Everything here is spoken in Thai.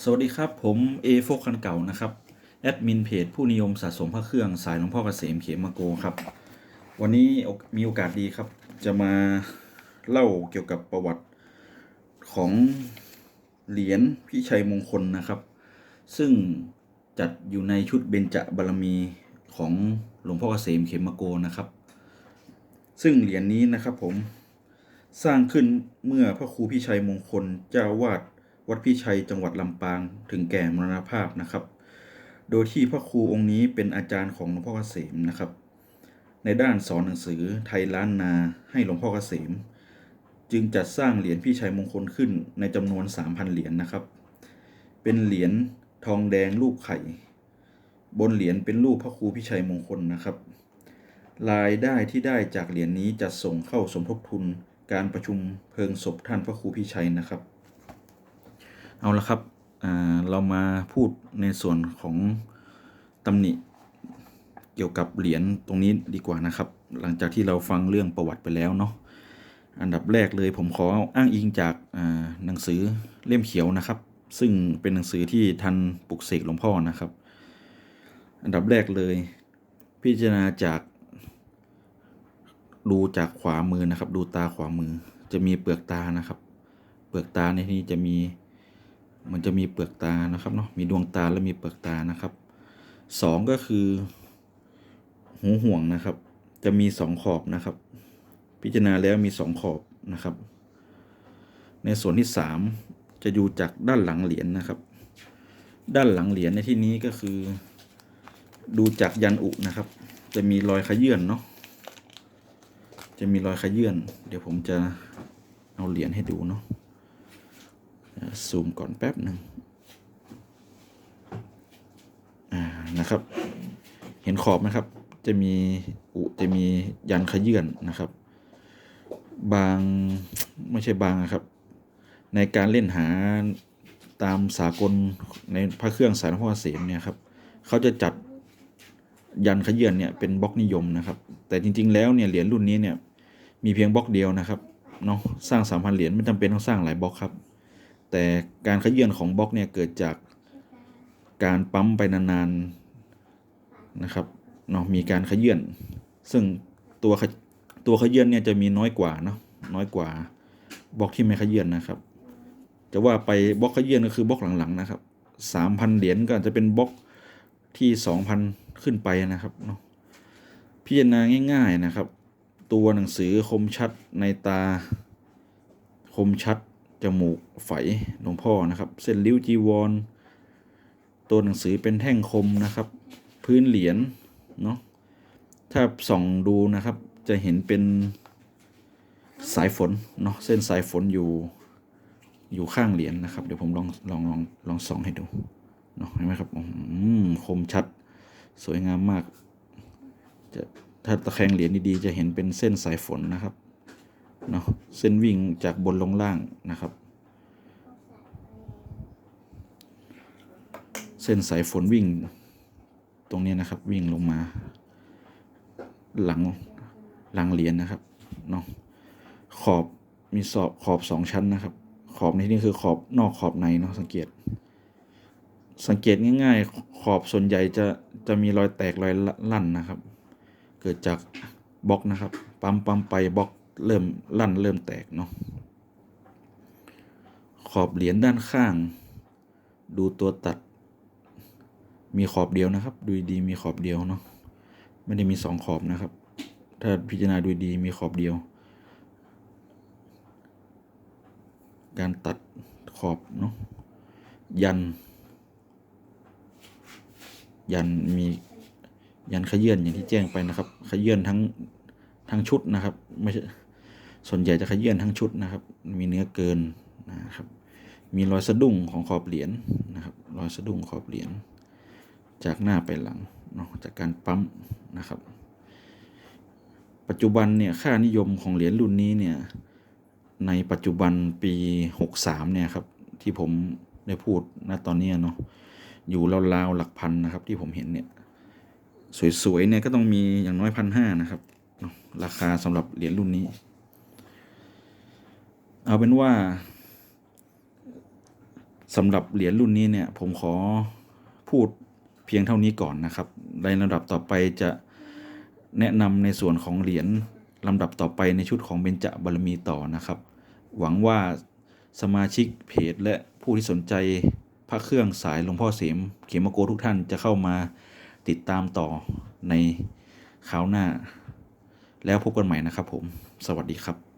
สวัสดีครับผมเอโฟกคันเก่านะครับแอดมินเพจผู้นิยมสะสมพระเครื่องสายหลวงพ่อเกษมเขมโกครับ วันนี้มีโอกาสดีครับ จะมาเล่าเกี่ยวกับประวัติของเหรียญพิชัยมงคลนะครับ ซึ่งจัดอยู่ในชุดเบญจบารมีของหลวงพ่อเกษมเขมโกนะครับ ซึ่งเหรียญนี้นะครับผมสร้างขึ้นเมื่อพระครูพิชัยมงคลเจ้าวาด วัดพิชัยจังหวัดลำปางถึงแก่มรณภาพนะครับ โดยที่พระครูองค์นี้เป็นอาจารย์ของหลวงพ่อเกษมนะครับ ในด้านสอนหนังสือไทยล้านนาให้หลวงพ่อเกษม จึงจัดสร้างเหรียญพี่ชัยมงคลขึ้นในจำนวน 3,000 เหรียญนะครับ เป็นเหรียญทองแดงรูปไข่ บนเหรียญเป็นรูปพระครูพิชัยมงคลนะครับ รายได้ที่ได้จากเหรียญนี้จะส่งเข้าสมทบทุนการประชุมเพลิงศพท่านพระครูพิชัยนะครับ เอาละครับเรามาพูดในส่วนของตำหนิเกี่ยวกับเหรียญตรงนี้ดีกว่านะครับ หลังจากที่เราฟังเรื่องประวัติไปแล้วเนาะอันดับแรกเลยผมขออ้างอิงจากหนังสือเล่มเขียวนะครับ ซึ่งเป็นหนังสือที่ทันปลุกเสกหลวงพ่อนะครับ อันดับแรกเลย พิจารณาจากดูจากขวามือนะครับ ดูตาขวามือจะมีเปลือกตานะครับ เปลือกตาในที่นี้จะมี มันจะมีเปลือกตานะครับเนาะมีดวงตาและมีเปลือกตานะครับสองก็คือ หูห่วงนะครับ จะมีสองขอบนะครับ พิจารณาแล้วมีสองขอบนะครับ ในส่วนที่สามจะอยู่จากด้านหลังเหรียญนะครับ ด้านหลังเหรียญในที่นี้ก็คือ ดูจากยันอุนะครับ จะมีรอยขยื่นเนาะจะมีรอยขยื่นเดี๋ยวผมจะเอาเหรียญให้ดูเนาะ ซูมก่อนแป๊บหนึ่งนะครับ เห็นขอบไหมครับ จะมีอุจะมียันขยื่นนะครับ บางไม่ใช่บางอะครับ ในการเล่นหาตามสากลในพระเครื่องสายหลวงพ่อเกษมเนี่ยครับเขาจะจัดยันขยื่นเนี่ยเป็นบล็อกนิยมนะครับ แต่จริง ๆ แล้วเนี่ยเหรียญรุ่นนี้เนี่ยมีเพียงบล็อกเดียวนะครับเนาะสร้างสามพันเหรียญไม่จำเป็นต้องสร้างหลายบล็อกครับ แต่การขยื่นของบล็อกเนี่ยเกิดจากการปั๊มไปนานๆนะครับเนาะมีการขยื่นซึ่งตัวตัวขยื่นเนี่ยจะมีน้อยกว่าเนาะน้อยกว่าบล็อกที่ไม่ขยื่นนะครับ จะว่าไปบล็อกขยื่นก็คือบล็อกหลังๆนะครับสามพันเหรียญก็จจะเป็นบล็อกที่สองพันขึ้นไปนะครับเนาะพิจารณาง่าย ๆนะครับ ตัวหนังสือคมชัดในตาคมชัด จมูกไฝหลวงพ่อนะครับ เส้นริ้วจีวร ตัวหนังสือเป็นแท่งคมนะครับ พื้นเหรียญเนาะถ้าส่องดูนะครับ จะเห็นเป็นสายฝนเนาะเส้นสายฝนอยู่อยู่ข้างเหรียญนะครับ เดี๋ยวผมลองลองลองลองส่องให้ดูเนาะเห็นไหมครับอืมคมชัด สวยงามมาก จะถ้าตะแคงเหรียญดีๆจะเห็นเป็นเส้นสายฝนนะครับ เนาะเส้นวิ่งจากบนลงล่างนะครับ เส้นสายฝนวิ่งตรงนี้นะครับวิ่งลงมา หลังหลังเหรียญนะครับเนาะขอบมีสอบขอบสองชั้นนะครับ ขอบในที่นี้คือขอบนอกขอบในเนาะสังเกต สังเกตง่าย ๆ ขอบส่วนใหญ่จะจะมีรอยแตกรอยลั่นนะครับ เกิดจากบล็อกนะครับ ปั๊มปั๊มไปบล็อก เริ่มลั่นเริ่มแตกเนาะขอบเหรียญด้านข้าง ดูตัวตัด มีขอบเดียวนะครับ ดูดีมีขอบเดียวเนาะไม่ได้มีสองขอบนะครับ ถ้าพิจารณาดูดีมีขอบเดียว การตัดขอบเนาะยัน ยันมียันขยื่นอย่างที่แจ้งไปนะครับ ขยื่นทั้งทั้งชุดนะครับ ไม่ใช่ ส่วนใหญ่จะขยื่นทั้งชุดนะครับ มีเนื้อเกินนะครับ มีรอยสะดุ้งของขอบเหรียญนะครับ รอยสะดุ้งขอบเหรียญจากหน้าไปหลังเนาะจากการปั๊มนะครับ ปัจจุบันเนี่ยค่านิยมของเหรียญรุ่นนี้เนี่ยในปัจจุบันปี 63เนี่ยครับที่ผมได้พูดณตอนนี้เนาะอยู่ราวๆหลักพันนะครับที่ผมเห็นเนี่ยสวยๆเนี่ยก็ต้องมีอย่างน้อยพันห้านะครับ ราคาสำหรับเหรียญรุ่นนี้ เอาเป็นว่าสำหรับเหรียญรุ่นนี้เนี่ย ผมขอพูดเพียงเท่านี้ก่อนนะครับ ในลำดับต่อไปจะแนะนำในส่วนของเหรียญลำดับต่อไปในชุดของเบญจบารมีต่อนะครับ หวังว่าสมาชิกเพจและผู้ที่สนใจพระเครื่องสายหลวงพ่อเสม เขมโกทุกท่านจะเข้ามาติดตามต่อในคราวหน้า แล้วพบกันใหม่นะครับผม สวัสดีครับ